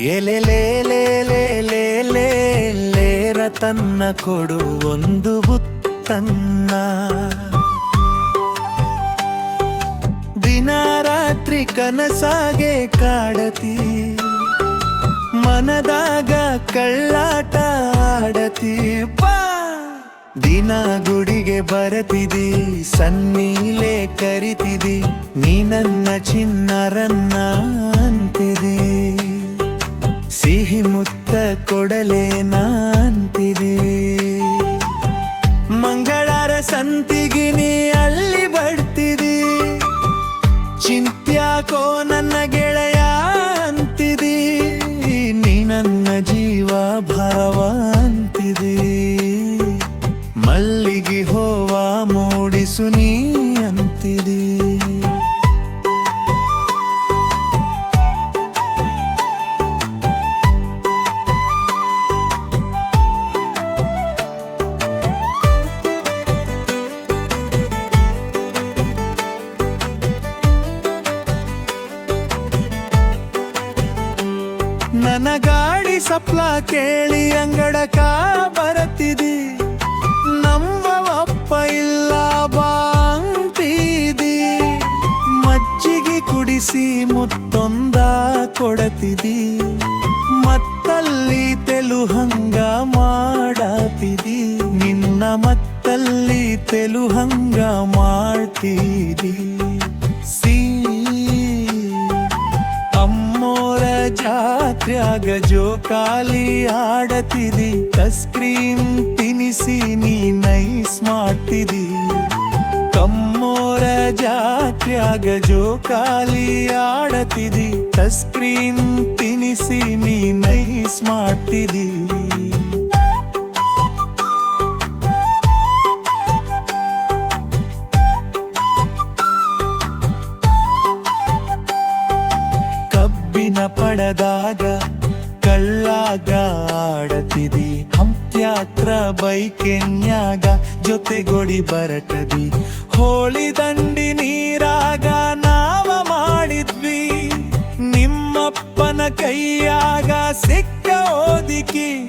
ಎಲೆಲೇಲೇಲೇಲೇಲೇರ ತನ್ನ ಕೊಡು ಒಂದು ಉತ್ತನ್ನ. ದಿನ ರಾತ್ರಿ ಕನಸಾಗೆ ಕಾಡತಿ, ಮನದಾಗ ಕಳ್ಳಾಟ ಆಡತಿ. ಪಾ ದಿನ ಗುಡಿಗೆ ಬರತಿದಿ, ಸನ್ನಿಲೆ ಕರಿತಿದಿ ನೀ ನನ್ನ ಚಿನ್ನರನ್ನ ಅಂತಿದಿ. ಸಿಹಿ ಮುತ್ತ ಕೊಡಲೇ ನಾಂತಿದೆ ಮಂಗಳಾರ ಸಂತಿಗೆ ನೀ ಅಲ್ಲಿ ಬರ್ತಿದಿ. ಚಿಂತ್ಯಾಕೋ ನನ್ನ ಗೆಳೆಯ ಅಂತಿದಿ. ನೀ ನನ್ನ ಜೀವ ಭಾವ ಅಂತಿದಿ ಮಲ್ಲಿಗೆ ಹೋವ ಮೂಡಿಸು ನೀ ನನ್ನ ಗಾಡಿ ಸಪ್ಲ ಕೇಳಿ ಅಂಗಡಕ ಬರತಿದಿ ನಂಬವಪ್ಪ ಇಲ್ಲ ಬಾಂತಿದಿ ಮಜ್ಜಿಗೆ ಕುಡಿಸಿ ಮುತ್ತೊಂದ ಕೊಡತಿದಿ ಮತ್ತಲ್ಲಿ ತೆಲು ಹಂಗ ಮಾಡತಿದಿ ನಿನ್ನ ಮತ್ತಲ್ಲಿ ತೆಲು ಹಂಗ ಜಾತ್ರ್ಯಾಗ ಜೋಕಾಲಿ ಆಡತಿದಿ ಸ್ಕ್ರೀನ್ ತಿನಿಸಿ ನೀ ನೈಸ್ ಮಾಡ್ತಿದಿ. ಕಮ್ಮೋರ ಜೋ ಜೋಕಾಲಿ ಆಡತಿದಿ ಸ್ಕ್ರೀನ್ ತಿನಿಸಿ ನೀ ನೈಸ್ ಮಾಡ್ತಿದಿ. ಪಡದಾಗ ಕಳ್ಳಾಗ ಆಡತಿದಿ. ಹಂಪ್ಯಾತ್ರ ಬೈಕೆನ್ಯಾಗ ಜೊತೆಗೊಡಿ ಬರಟದಿ. ಹೋಳಿ ದಂಡಿ ನೀರಾಗ ನಾವ ಮಾಡಿದ್ವಿ. ನಿಮ್ಮಪ್ಪನ ಕೈಯಾಗ ಸಿಕ್ಕ ಓದಿಕಿ.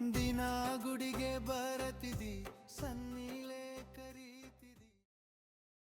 ದಿನ ಗುಡಿಗೆ ಬರತಿದಿ ಸನ್ನಿ